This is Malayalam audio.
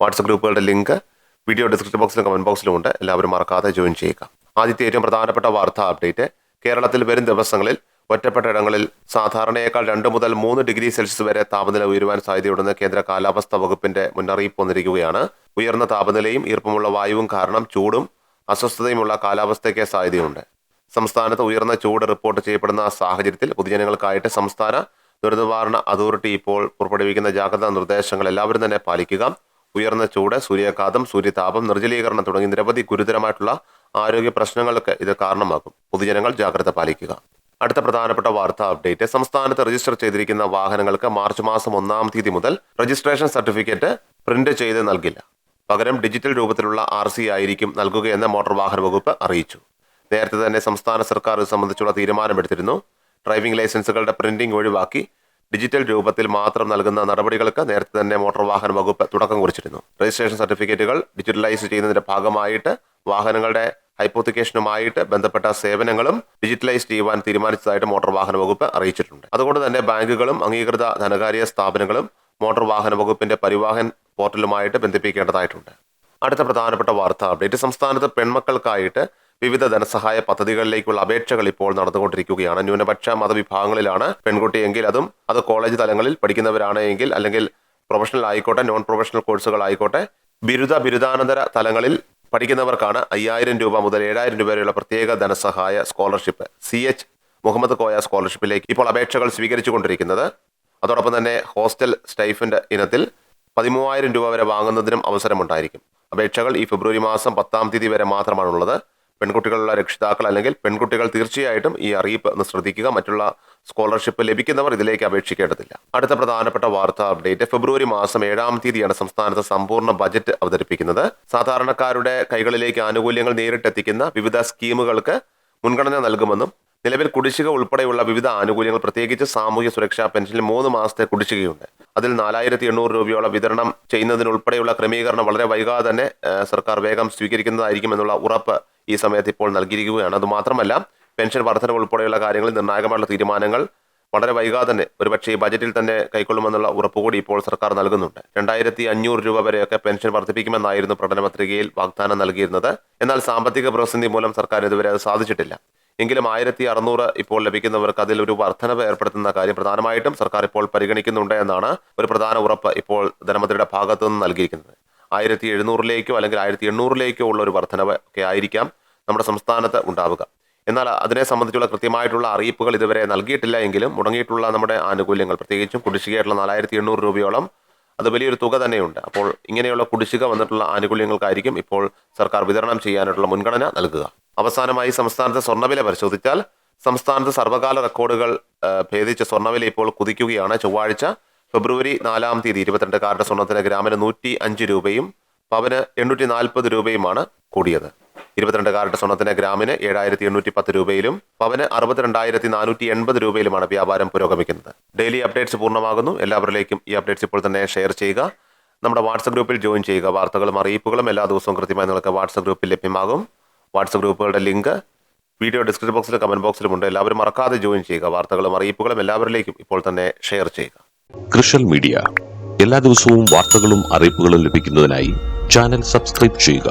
വാട്സപ്പ് ഗ്രൂപ്പുകളുടെ ലിങ്ക് വീഡിയോ ഡിസ്ക്രിപ്ഷൻ ബോക്സിലും കമന്റ് ബോക്സിലും ഉണ്ട്. എല്ലാവരും മറക്കാതെ ജോയിൻ ചെയ്യുക. ആദ്യത്തെ ഏറ്റവും പ്രധാനപ്പെട്ട വാർത്താ അപ്ഡേറ്റ് കേരളത്തിൽ വരും ദിവസങ്ങളിൽ ഒറ്റപ്പെട്ട ഇടങ്ങളിൽ സാധാരണയേക്കാൾ രണ്ട് മുതൽ മൂന്ന് ഡിഗ്രി സെൽഷ്യസ് വരെ താപനില ഉയരുവാൻ സാധ്യതയുണ്ടെന്ന് കേന്ദ്ര കാലാവസ്ഥാ വകുപ്പിന്റെ മുന്നറിയിപ്പ് വന്നിരിക്കുകയാണ്. ഉയർന്ന താപനിലയും ഈർപ്പമുള്ള വായുവും കാരണം ചൂടും അസ്വസ്ഥതയുമുള്ള കാലാവസ്ഥയ്ക്ക് സാധ്യതയുണ്ട്. സംസ്ഥാനത്ത് ഉയർന്ന ചൂട് റിപ്പോർട്ട് ചെയ്യപ്പെടുന്ന സാഹചര്യത്തിൽ പൊതുജനങ്ങൾക്കായിട്ട് സംസ്ഥാന ദുരിതനിവാരണ അതോറിറ്റി ഇപ്പോൾ പുറപ്പെടുവിക്കുന്ന ജാഗ്രതാ നിർദ്ദേശങ്ങൾ എല്ലാവരും തന്നെ പാലിക്കുക. ഉയർന്ന ചൂട് സൂര്യാഘാതം സൂര്യതാപം നിർജലീകരണം തുടങ്ങി നിരവധി ഗുരുതരമായിട്ടുള്ള ആരോഗ്യ പ്രശ്നങ്ങൾക്ക് ഇത് കാരണമാകും പൊതുജനങ്ങൾ ജാഗ്രത പാലിക്കുക. അടുത്ത പ്രധാനപ്പെട്ട വാർത്താ അപ്ഡേറ്റ്. സംസ്ഥാനത്ത് രജിസ്റ്റർ ചെയ്തിരിക്കുന്ന വാഹനങ്ങൾക്ക് മാർച്ച് മാസം ഒന്നാം തീയതി മുതൽ രജിസ്ട്രേഷൻ സർട്ടിഫിക്കറ്റ് പ്രിന്റ് ചെയ്ത് നൽകില്ല. പകരം ഡിജിറ്റൽ രൂപത്തിലുള്ള ആർ സി ആയിരിക്കും നൽകുകയെന്ന് മോട്ടോർ വാഹന വകുപ്പ് അറിയിച്ചു. നേരത്തെ തന്നെ സംസ്ഥാന സർക്കാർ ഇത് സംബന്ധിച്ചുള്ള തീരുമാനമെടുത്തിരുന്നു. ഡ്രൈവിംഗ് ലൈസൻസുകളുടെ പ്രിന്റിംഗ് ഒഴിവാക്കി ഡിജിറ്റൽ രൂപത്തിൽ മാത്രം നൽകുന്ന നടപടികൾക്ക് നേരത്തെ തന്നെ മോട്ടോർ വാഹന വകുപ്പ് തുടക്കം കുറിച്ചിരുന്നു. രജിസ്ട്രേഷൻ സർട്ടിഫിക്കറ്റുകൾ ഡിജിറ്റലൈസ് ചെയ്യുന്നതിന്റെ ഭാഗമായിട്ട് വാഹനങ്ങളുടെ ഹൈപ്പോത്തിക്കേഷനുമായിട്ട് ബന്ധപ്പെട്ട സേവനങ്ങളും ഡിജിറ്റലൈസ് ചെയ്യുവാൻ തീരുമാനിച്ചതായിട്ട് മോട്ടോർ വാഹന വകുപ്പ് അറിയിച്ചിട്ടുണ്ട്. അതുകൊണ്ട് തന്നെ ബാങ്കുകളും അംഗീകൃത ധനകാര്യ സ്ഥാപനങ്ങളും മോട്ടോർ വാഹന വകുപ്പിന്റെ പരിവാഹൻ പോർട്ടലുമായിട്ട് ബന്ധിപ്പിക്കേണ്ടതായിട്ടുണ്ട്. അടുത്ത പ്രധാനപ്പെട്ട വാർത്താ അപ്ഡേറ്റ്. സംസ്ഥാനത്ത് പെൺമക്കൾക്കായിട്ട് വിവിധ ധനസഹായ പദ്ധതികളിലേക്കുള്ള അപേക്ഷകൾ ഇപ്പോൾ നടന്നുകൊണ്ടിരിക്കുകയാണ്. ന്യൂനപക്ഷ മതവിഭാഗങ്ങളിലാണ് പെൺകുട്ടിയെങ്കിൽ അതും അത് കോളേജ് തലങ്ങളിൽ പഠിക്കുന്നവരാണെങ്കിൽ അല്ലെങ്കിൽ പ്രൊഫഷണൽ ആയിക്കോട്ടെ നോൺ പ്രൊഫഷണൽ കോഴ്സുകൾ ആയിക്കോട്ടെ ബിരുദ ബിരുദാനന്തര തലങ്ങളിൽ പഠിക്കുന്നവർക്കാണ് അയ്യായിരം രൂപ മുതൽ ഏഴായിരം രൂപ വരെയുള്ള പ്രത്യേക ധനസഹായ scholarship C H Muhammad Koya സ്കോളർഷിപ്പിലേക്ക് ഇപ്പോൾ അപേക്ഷകൾ സ്വീകരിച്ചുകൊണ്ടിരിക്കുന്നത്. അതോടൊപ്പം തന്നെ ഹോസ്റ്റൽ സ്റ്റൈഫിന്റെ ഇനത്തിൽ പതിമൂവായിരം രൂപ വരെ വാങ്ങുന്നതിനും അവസരമുണ്ടായിരിക്കും. അപേക്ഷകൾ ഈ ഫെബ്രുവരി മാസം പത്താം തീയതി വരെ മാത്രമാണുള്ളത്. പെൺകുട്ടികളുള്ള രക്ഷിതാക്കൾ അല്ലെങ്കിൽ പെൺകുട്ടികൾ തീർച്ചയായിട്ടും ഈ അറിയിപ്പ് ഒന്ന് ശ്രദ്ധിക്കുക. മറ്റുള്ള സ്കോളർഷിപ്പ് ലഭിക്കുന്നവർ ഇതിലേക്ക് അപേക്ഷിക്കേണ്ടതില്ല. അടുത്ത പ്രധാനപ്പെട്ട വാർത്താ അപ്ഡേറ്റ് ഫെബ്രുവരി മാസം ഏഴാം തീയതിയാണ് സംസ്ഥാനത്ത് സമ്പൂർണ ബജറ്റ് അവതരിപ്പിക്കുന്നത്. സാധാരണക്കാരുടെ കൈകളിലേക്ക് ആനുകൂല്യങ്ങൾ നേരിട്ടെത്തിക്കുന്ന വിവിധ സ്കീമുകൾക്ക് മുൻഗണന നൽകുമെന്നും നിലവിൽ കുടിശ്ശിക ഉൾപ്പെടെയുള്ള വിവിധ ആനുകൂല്യങ്ങൾ പ്രത്യേകിച്ച് സാമൂഹ്യ സുരക്ഷാ പെൻഷനിൽ മൂന്ന് മാസത്തെ കുടിശ്ശികയുണ്ട്. അതിൽ നാലായിരത്തി എണ്ണൂറ് രൂപയോളം വിതരണം ചെയ്യുന്നതിനുൾപ്പെടെയുള്ള ക്രമീകരണം വളരെ വൈകാതെ തന്നെ സർക്കാർ വേഗം സ്വീകരിക്കുന്നതായിരിക്കും എന്നുള്ള ഉറപ്പ് ഈ സമയത്ത് ഇപ്പോൾ നൽകിയിരിക്കുകയാണ്. അതുമാത്രമല്ല പെൻഷൻ വർധന ഉൾപ്പെടെയുള്ള കാര്യങ്ങളിൽ നിർണായകമായുള്ള തീരുമാനങ്ങൾ വളരെ വൈകാതെ തന്നെ ഒരുപക്ഷേ ഈ ബജറ്റിൽ തന്നെ കൈക്കൊള്ളുമെന്നുള്ള ഉറപ്പ് കൂടി ഇപ്പോൾ സർക്കാർ നൽകുന്നുണ്ട്. രണ്ടായിരത്തി അഞ്ഞൂറ് രൂപ വരെയൊക്കെ പെൻഷൻ വർദ്ധിപ്പിക്കുമെന്നായിരുന്നു പ്രകടനപത്രികയിൽ വാഗ്ദാനം നൽകിയിരുന്നത്. എന്നാൽ സാമ്പത്തിക പ്രതിസന്ധി മൂലം സർക്കാർ ഇതുവരെ അത് സാധിച്ചിട്ടില്ല. എങ്കിലും ആയിരത്തി അറുന്നൂറ് ഇപ്പോൾ ലഭിക്കുന്നവർക്ക് അതിൽ ഒരു വർധനവ് ഏർപ്പെടുത്തുന്ന കാര്യം പ്രധാനമായിട്ടും സർക്കാർ ഇപ്പോൾ പരിഗണിക്കുന്നുണ്ട് എന്നാണ് ഒരു പ്രധാന ഉറപ്പ് ഇപ്പോൾ ധനമന്ത്രിയുടെ ഭാഗത്തു നിന്ന് നൽകിയിരിക്കുന്നത്. ആയിരത്തി എഴുന്നൂറിലേക്കോ അല്ലെങ്കിൽ ആയിരത്തി എണ്ണൂറിലേക്കോ ഉള്ള ഒരു വർധനവ് ഒക്കെ ആയിരിക്കാം നമ്മുടെ സംസ്ഥാനത്ത് ഉണ്ടാവുക. എന്നാൽ അതിനെ സംബന്ധിച്ചുള്ള കൃത്യമായിട്ടുള്ള അറിയിപ്പുകൾ ഇതുവരെ നൽകിയിട്ടില്ല എങ്കിലും മുടങ്ങിയിട്ടുള്ള നമ്മുടെ ആനുകൂല്യങ്ങൾ പ്രത്യേകിച്ചും കുടിശ്ശികയായിട്ടുള്ള നാലായിരത്തി എണ്ണൂറ് രൂപയോളം അത് വലിയൊരു തുക തന്നെയുണ്ട്. അപ്പോൾ ഇങ്ങനെയുള്ള കുടിശ്ശിക വന്നിട്ടുള്ള ആനുകൂല്യങ്ങൾക്കായിരിക്കും ഇപ്പോൾ സർക്കാർ വിതരണം ചെയ്യാനായിട്ടുള്ള മുൻഗണന നൽകുക. അവസാനമായി സംസ്ഥാനത്തെ സ്വർണവില പരിശോധിച്ചാൽ സംസ്ഥാനത്ത് സർവകാല റെക്കോർഡുകൾ ഭേദിച്ച് സ്വർണവില ഇപ്പോൾ കുതിക്കുകയാണ്. ചൊവ്വാഴ്ച ഫെബ്രുവരി നാലാം തീയതി ഇരുപത്തിരണ്ട് കാരുടെ സ്വർണത്തിന് ഗ്രാമിന് നൂറ്റി അഞ്ച് രൂപയും പവന് എണ്ണൂറ്റി നാൽപ്പത് രൂപയുമാണ് കൂടിയത്. ഇരുപത്തിരണ്ട് കാരറ്റ് സ്വർണത്തിന് ഗ്രാമിന് ഏഴായിരത്തി എണ്ണൂറ്റി പത്ത് രൂപയിലും പവന് അറുപത്തിരണ്ടായിരത്തി നാനൂറ്റി എൺപത് രൂപയിലുമാണ് വ്യാപാരം പുരോഗമിക്കുന്നത്. ഡെയിലി അപ്ഡേറ്റ്സ് പൂർണമാകുന്നു. എല്ലാവരിലേക്കും ഈ അപ്ഡേറ്റ്സ് ഇപ്പോൾ തന്നെ ഷെയർ ചെയ്യുക. നമ്മുടെ വാട്സപ്പ് ഗ്രൂപ്പിൽ ജോയിൻ ചെയ്യുക. വാർത്തകളും അറിയിപ്പുകളും എല്ലാ ദിവസവും കൃത്യമായി നിങ്ങൾക്ക് വാട്സപ്പ് ഗ്രൂപ്പിൽ ലഭ്യമാകും. വാട്സപ്പ് ഗ്രൂപ്പുകളുടെ ലിങ്ക് വീഡിയോ ഡിസ്ക്രിപ്ഷൻ ബോക്സിലും കമന്റ് ബോക്സിലും ഉണ്ട്. എല്ലാവരും മറക്കാതെ ജോയിൻ ചെയ്യുക. വാർത്തകളും അറിയിപ്പുകളും എല്ലാവരിലേക്കും ഇപ്പോൾ തന്നെ ഷെയർ ചെയ്യുക. കൃഷൽ മീഡിയ എല്ലാ ദിവസവും വാർത്തകളും അറിയിപ്പുകളും ലഭിക്കുന്നതിനായി ചാനൽ സബ്സ്ക്രൈബ് ചെയ്യുക.